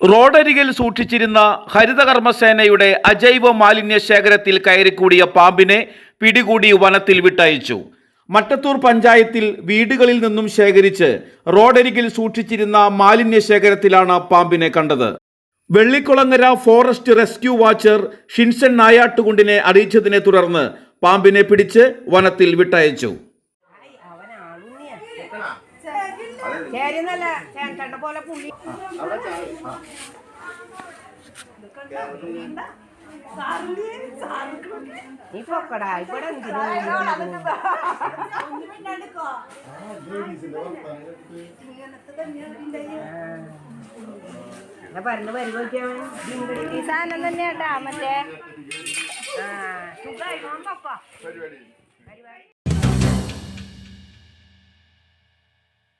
റോഡരികിൽ സൂക്ഷിച്ചിരുന്ന ഹരിതകർമ്മസേനയുടെ അജൈവ മാലിന്യ ശേഖരത്തിൽ കയറിക്കൂടിയ പാമ്പിനെ പിടികൂടി വനത്തിൽ വിട്ടയച്ചു. മട്ടത്തൂർ പഞ്ചായത്തിൽ വീടുകളിൽ നിന്നും ശേഖരിച്ച് റോഡരികിൽ സൂക്ഷിച്ചിരുന്ന മാലിന്യ ശേഖരത്തിലാണ് പാമ്പിനെ കണ്ടത്. Vellikulangara forest rescue watcher Shinson നായാട്ടുകുണ്ടിനെ അറിയിച്ചതിനെ തുടർന്ന് പാമ്പിനെ പിടിച്ച് വനത്തിൽ വിട്ടയച്ചു. ചേരുന്നല്ല ചേട്ടന്റെ പോലെ പുള്ളി. നീ പൊക്കടാ ഇവിടെ എന്തിനു ഞാൻ പറഞ്ഞു ഈ സാധനം തന്നെയാട്ടാ മറ്റേ. ആ സുഖമായി നോമ്പപ്പാ